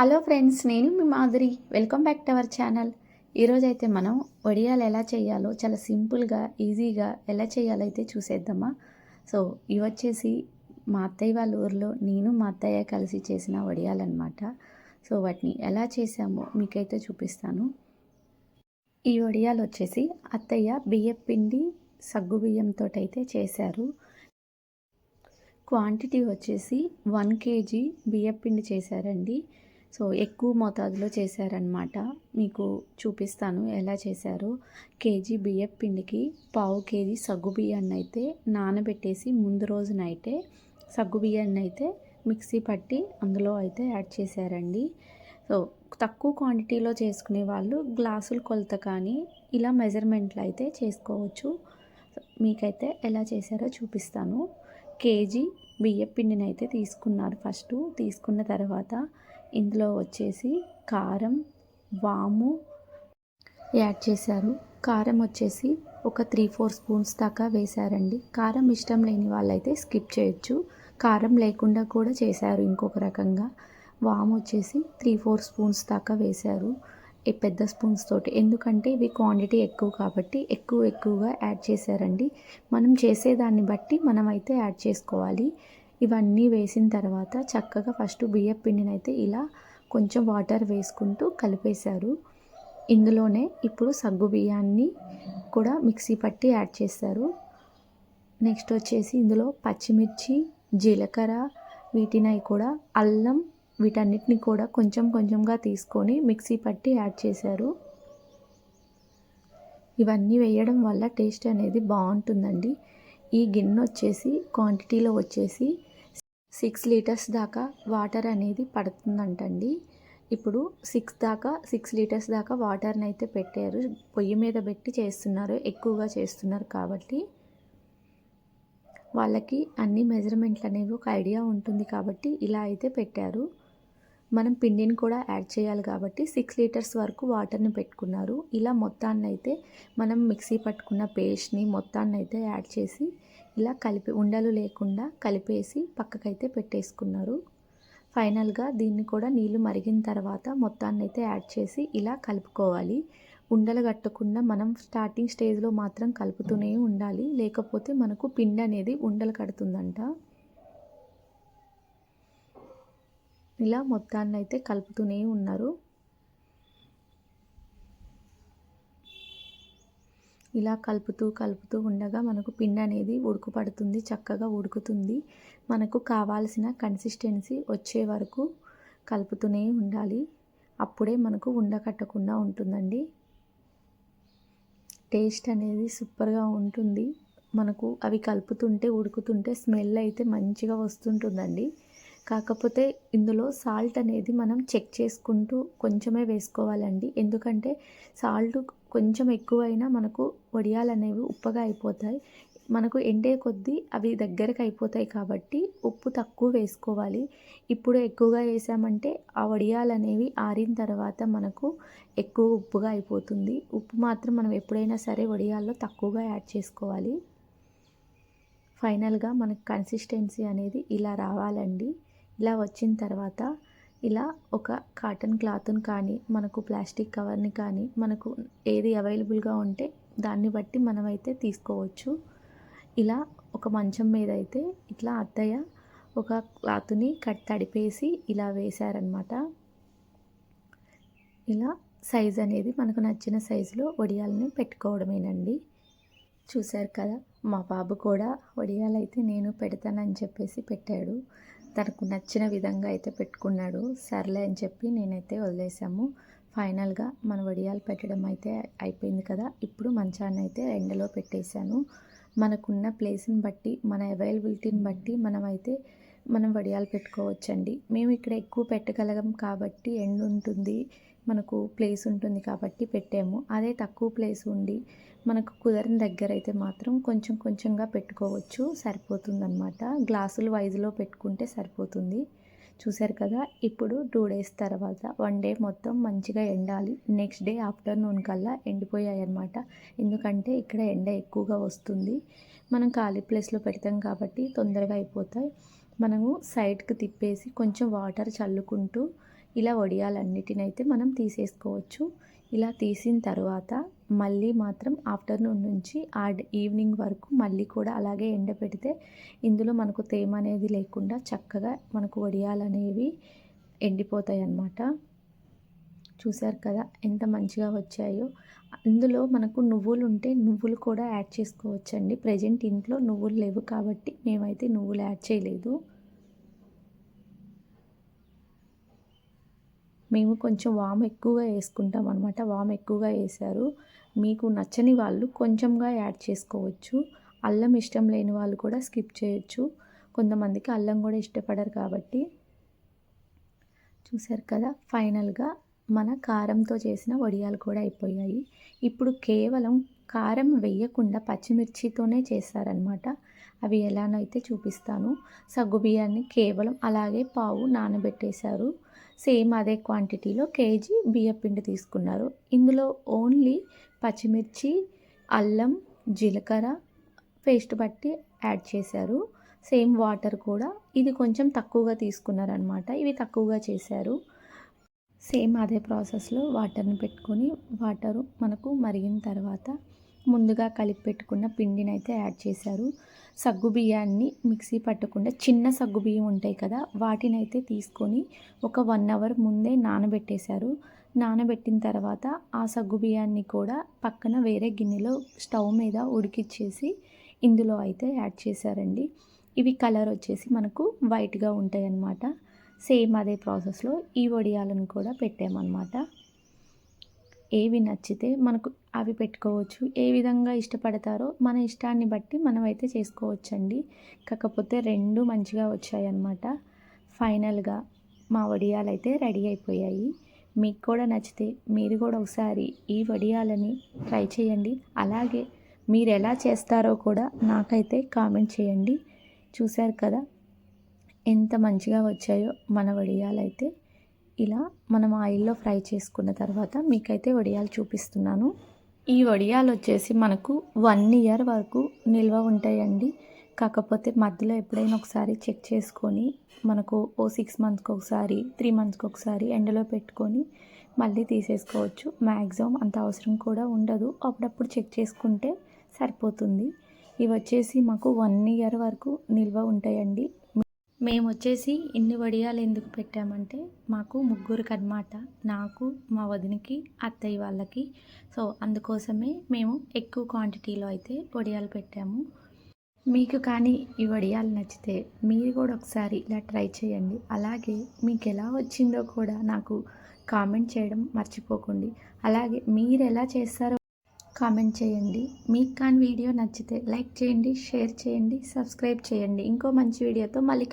Hello friends నేను మీ Madhuri. Welcome back to our channel. ఈరోజైతే మనం వడియాలు ఎలా చేయాలో చాలా సింపుల్గా ఈజీగా ఎలా చేయాలో అయితే చూసేద్దామా? సో ఇవి వచ్చేసి మా అత్తయ్య వాళ్ళ ఊర్లో నేను మా అత్తయ్య కలిసి చేసిన వడియాలన్నమాట సో వాటిని ఎలా చేసామో మీకైతే చూపిస్తాను. ఈ వడియాలు వచ్చేసి అత్తయ్య బియ్యం పిండి సగ్గు బియ్యంతో అయితే చేశారు. క్వాంటిటీ వచ్చేసి వన్ కేజీ బియ్యం పిండి చేశారండి. సో ఎక్కువ మోతాదులో చేశారనమాట మీకు చూపిస్తాను ఎలా చేశారు. కేజీ బియ్యం పిండికి పావు కేజీ సగ్గు బియ్యాన్ని అయితే నానబెట్టేసి ముందు రోజు నైటే సగ్గు బియ్యాన్ని అయితే మిక్సీ పట్టి అందులో అయితే యాడ్ చేశారండి. సో తక్కువ క్వాంటిటీలో చేసుకునే వాళ్ళు గ్లాసుల కొలత కానీ ఇలా మెజర్మెంట్లు అయితే చేసుకోవచ్చు. మీకైతే ఎలా చేశారో చూపిస్తాను. కేజీ బియ్యం పిండిని అయితే తీసుకున్నారు ఫస్ట్. తీసుకున్న తర్వాత ఇందులో వచ్చేసి కారం వాము యాడ్ చేశారు. కారం వచ్చేసి ఒక త్రీ ఫోర్ స్పూన్స్ దాకా వేశారండి. కారం ఇష్టం లేని వాళ్ళైతే స్కిప్ చేయొచ్చు. కారం లేకుండా కూడా చేశారు ఇంకొక రకంగా. వాము వచ్చేసి త్రీ ఫోర్ స్పూన్స్ దాకా వేశారు. ఈ పెద్ద స్పూన్స్ తోటి. ఎందుకంటే ఇవి క్వాంటిటీ ఎక్కువ కాబట్టి ఎక్కువ ఎక్కువగా యాడ్ చేశారండి. మనం చేసేదాన్ని బట్టి మనం అయితే యాడ్ చేసుకోవాలి. ఇవన్నీ వేసిన తర్వాత చక్కగా ఫస్ట్ బియ్యం పిండిని అయితే ఇలా కొంచెం వాటర్ వేసుకుంటూ కలిపేశారు. ఇందులోనే ఇప్పుడు సగ్గు బియ్యాన్ని కూడా మిక్సీ పట్టి యాడ్ చేస్తారు. నెక్స్ట్ వచ్చేసి ఇందులో పచ్చిమిర్చి జీలకర్ర వీటిని కూడా అల్లం వీటన్నిటిని కూడా కొంచెం కొంచెంగా తీసుకొని మిక్సీ పట్టి యాడ్ చేశారు. ఇవన్నీ వేయడం వల్ల టేస్ట్ అనేది బాగుంటుందండి. ఈ గిన్నె వచ్చేసి క్వాంటిటీలో వచ్చేసి సిక్స్ లీటర్స్ దాకా వాటర్ అనేది పడుతుందంటండి. ఇప్పుడు సిక్స్ దాకా సిక్స్ లీటర్స్ దాకా వాటర్ని అయితే పెట్టారు. పొయ్యి మీద పెట్టి చేస్తున్నారు ఎక్కువగా చేస్తున్నారు కాబట్టి. వాళ్ళకి అన్ని మెజర్మెంట్లు అనేవి ఒక ఐడియా ఉంటుంది కాబట్టి ఇలా అయితే పెట్టారు. మనం పిండిని కూడా యాడ్ చేయాలి కాబట్టి సిక్స్ లీటర్స్ వరకు వాటర్ని పెట్టుకున్నారు. ఇలా మొత్తాన్ని అయితే మనం మిక్సీ పట్టుకున్న పేస్ట్ని మొత్తాన్ని అయితే యాడ్ చేసి ఇలా కలిపి ఉండలు లేకుండా కలిపేసి పక్కకైతే పెట్టేసుకున్నారు. ఫైనల్గా దీన్ని కూడా నీళ్ళు మరిగిన తర్వాత మొత్తాన్ని అయితే యాడ్ చేసి ఇలా కలుపుకోవాలి. ఉండలు కట్టకుండా మనం స్టార్టింగ్ స్టేజ్లో మాత్రం కలుపుతూనే ఉండాలి. లేకపోతే మనకు పిండి అనేది ఉండలు కడుతుందంట. ఇలా మొత్తాన్ని అయితే కలుపుతూనే ఉన్నారు. ఇలా కలుపుతూ కలుపుతూ ఉండగా మనకు పిండి అనేది ఉడుకుపడుతుంది చక్కగా ఉడుకుతుంది. మనకు కావాల్సిన కన్సిస్టెన్సీ వచ్చే వరకు కలుపుతూనే ఉండాలి. అప్పుడే మనకు ఉండకట్టకుండా ఉంటుందండి. టేస్ట్ అనేది సూపర్గా ఉంటుంది. మనకు అవి కలుపుతుంటే ఉడుకుతుంటే స్మెల్ అయితే మంచిగా వస్తుంటుందండి. కాకపోతే ఇందులో సాల్ట్ అనేది మనం చెక్ చేసుకుంటూ కొంచెమే వేసుకోవాలండి. ఎందుకంటే సాల్ట్ కొంచెం ఎక్కువైనా మనకు వడియాలు అనేవి ఉప్పగా అయిపోతాయి. మనకు ఎండే కొద్దీ అవి దగ్గరకు అయిపోతాయి కాబట్టి ఉప్పు తక్కువ వేసుకోవాలి. ఇప్పుడు ఎక్కువగా వేసామంటే ఆ వడియాలు అనేవి ఆరిన తర్వాత మనకు ఎక్కువ ఉప్పుగా అయిపోతుంది. ఉప్పు మాత్రం మనం ఎప్పుడైనా సరే వడియాల్లో తక్కువగా యాడ్ చేసుకోవాలి. ఫైనల్గా మనకు కన్సిస్టెన్సీ అనేది ఇలా రావాలండి. ఇలా వచ్చిన తర్వాత ఇలా ఒక కాటన్ క్లాత్ని కానీ మనకు ప్లాస్టిక్ కవర్ని కానీ మనకు ఏది అవైలబుల్గా ఉంటే దాన్ని బట్టి మనమైతే తీసుకోవచ్చు. ఇలా ఒక మంచం మీద అయితే ఇట్లా అత్తయ్య ఒక క్లాత్ని కట్ తడిపేసి ఇలా వేశారనమాట ఇలా సైజ్ అనేది మనకు నచ్చిన సైజులో వడియాలని పెట్టుకోవడమేనండి. చూశారు కదా మా బాబు కూడా వడియాలైతే నేను పెడతానని చెప్పేసి పెట్టాడు. తనకు నచ్చిన విధంగా అయితే పెట్టుకున్నాడు. సర్లే అని చెప్పి నేనైతే వదిలేసాము ఫైనల్గా మన వడియాలు పెట్టడం అయితే అయిపోయింది కదా. ఇప్పుడు మంచాన్ని అయితే ఎండలో పెట్టేశాను. మనకున్న ప్లేస్ని బట్టి మన అవైలబిలిటీని బట్టి మనమైతే మనం వడియాలు పెట్టుకోవచ్చండి. మేము ఇక్కడ ఎక్కువ పెట్టగలం కాబట్టి ఎండ ఉంటుంది మనకు ప్లేస్ ఉంటుంది కాబట్టి పెట్టాము. అదే తక్కువ ప్లేస్ ఉండి మనకు కుదరని దగ్గర అయితే మాత్రం కొంచెం కొంచెంగా పెట్టుకోవచ్చు. సరిపోతుందన్నమాట. గ్లాసులు వైజ్లో పెట్టుకుంటే సరిపోతుంది. చూశారు కదా? ఇప్పుడు టూ డేస్ తర్వాత వన్ డే మొత్తం మంచిగా ఎండాలి. నెక్స్ట్ డే ఆఫ్టర్నూన్ కల్లా ఎండిపోయాయి అన్నమాట ఎందుకంటే ఇక్కడ ఎండ ఎక్కువగా వస్తుంది. మనం ఖాళీ ప్లేస్లో పెడతాం కాబట్టి తొందరగా అయిపోతాయి. మనము సైడ్కి తిప్పేసి కొంచెం వాటర్ చల్లుకుంటూ ఇలా వడియాలన్నిటినైతే మనం తీసేసుకోవచ్చు. ఇలా తీసిన తర్వాత మళ్ళీ మాత్రం ఆఫ్టర్నూన్ నుంచి ఆ ఈవినింగ్ వరకు మళ్ళీ కూడా అలాగే ఎండపెడితే ఇందులో మనకు తేమ అనేది లేకుండా చక్కగా మనకు వడియాలు అనేవి ఎండిపోతాయి అన్నమాట చూసారు కదా ఎంత మంచిగా వచ్చాయో. అందులో మనకు నువ్వులు ఉంటే నువ్వులు కూడా యాడ్ చేసుకోవచ్చండి. ప్రజెంట్ ఇంట్లో నువ్వులు లేవు కాబట్టి మేమైతే నువ్వులు యాడ్ చేయలేదు. మేము కొంచెం వామ్ ఎక్కువగా వేసుకుంటాం అనమాట వామ్ ఎక్కువగా వేశారు మీకు నచ్చని వాళ్ళు కొంచెంగా యాడ్ చేసుకోవచ్చు. అల్లం ఇష్టం లేని వాళ్ళు కూడా స్కిప్ చేయొచ్చు. కొంతమందికి అల్లం కూడా ఇష్టపడరు కాబట్టి. చూసారు కదా ఫైనల్గా మన కారంతో చేసిన వడియాలు కూడా అయిపోయాయి. ఇప్పుడు కేవలం కారం వేయకుండా పచ్చిమిర్చితోనే చేస్తారనమాట అవి ఎలానైతే చూపిస్తాను. చూపిస్తాను సగ్గుబియ్యాన్ని కేవలం అలాగే పావు నానబెట్టేశారు. సేమ్ అదే క్వాంటిటీలో కేజీ బియ్యపిండి తీసుకున్నారు. ఇందులో ఓన్లీ పచ్చిమిర్చి అల్లం జీలకర్ర పేస్ట్ బట్టి యాడ్ చేశారు. సేమ్ వాటర్ కూడా. ఇది కొంచెం తక్కువగా తీసుకున్నారనమాట ఇవి తక్కువగా చేశారు. సేమ్ అదే ప్రాసెస్లో వాటర్ని పెట్టుకొని వాటరు మనకు మరిగిన తర్వాత ముందుగా కలిపి పెట్టుకున్న పిండిని అయితే యాడ్ చేశారు. సగ్గు బియ్యాన్ని మిక్సీ పట్టకుండా చిన్న సగ్గు బియ్యం ఉంటాయి కదా వాటిని అయితే తీసుకొని ఒక వన్ అవర్ ముందే నానబెట్టేశారు. నానబెట్టిన తర్వాత ఆ సగ్గు బియ్యాన్ని కూడా పక్కన వేరే గిన్నెలో స్టవ్ మీద ఉడికిచ్చేసి ఇందులో అయితే యాడ్ చేశారండి. ఇవి కలర్ వచ్చేసి మనకు వైట్గా ఉంటాయి అన్నమాట సేమ్ అదే ప్రాసెస్లో ఈ వడియాలను కూడా పెట్టామన్నమాట. ఏవి నచ్చితే మనకు అవి పెట్టుకోవచ్చు. ఏ విధంగా ఇష్టపడతారో మన ఇష్టాన్ని బట్టి మనమైతే చేసుకోవచ్చండి. కాకపోతే రెండు మంచిగా వచ్చాయన్నమాట. ఫైనల్గా మా వడియాలు అయితే రెడీ అయిపోయాయి. మీకు కూడా నచ్చితే మీరు కూడా ఒకసారి ఈ వడియాలని ట్రై చేయండి. అలాగే మీరు ఎలా చేస్తారో కూడా నాకైతే కామెంట్ చేయండి. చూశారు కదా? ఎంత మంచిగా వచ్చాయో మన వడియాలు అయితే ఇలా మనం ఆయిల్లో ఫ్రై చేసుకున్న తర్వాత మీకైతే వడియాలు చూపిస్తున్నాను. ఈ వడియాలు వచ్చేసి మనకు వన్ ఇయర్ వరకు నిల్వ ఉంటాయండి. కాకపోతే మధ్యలో ఎప్పుడైనా ఒకసారి చెక్ చేసుకొని మనకు ఓ సిక్స్ మంత్స్కి ఒకసారి త్రీ మంత్స్కి ఒకసారి ఎండలో పెట్టుకొని మళ్ళీ తీసేసుకోవచ్చు. మ్యాక్సిమం అంత అవసరం కూడా ఉండదు. అప్పుడప్పుడు చెక్ చేసుకుంటే సరిపోతుంది. ఇవి వచ్చేసి మాకు వన్ ఇయర్ వరకు నిల్వ ఉంటాయండి. మేము వచ్చేసి ఇన్ని వడియాలు ఎందుకు పెట్టామంటే మాకు ముగ్గురికి అనమాట నాకు మా వదినికి అత్తయ్య వాళ్ళకి. సో అందుకోసమే మేము ఎక్కువ క్వాంటిటీలో అయితే వడియాలు పెట్టాము. మీకు కానీ ఈ వడియాలు నచ్చితే మీరు కూడా ఒకసారి ఇలా ట్రై చేయండి. అలాగే మీకు ఎలా వచ్చిందో కూడా నాకు కామెంట్ చేయడం మర్చిపోకండి. అలాగే మీరు ఎలా చేస్తారో కామెంట్ చేయండి. మీకు కానీ వీడియో నచ్చితే లైక్ చేయండి షేర్ చేయండి సబ్స్క్రైబ్ చేయండి. ఇంకో మంచి వీడియోతో మళ్ళీ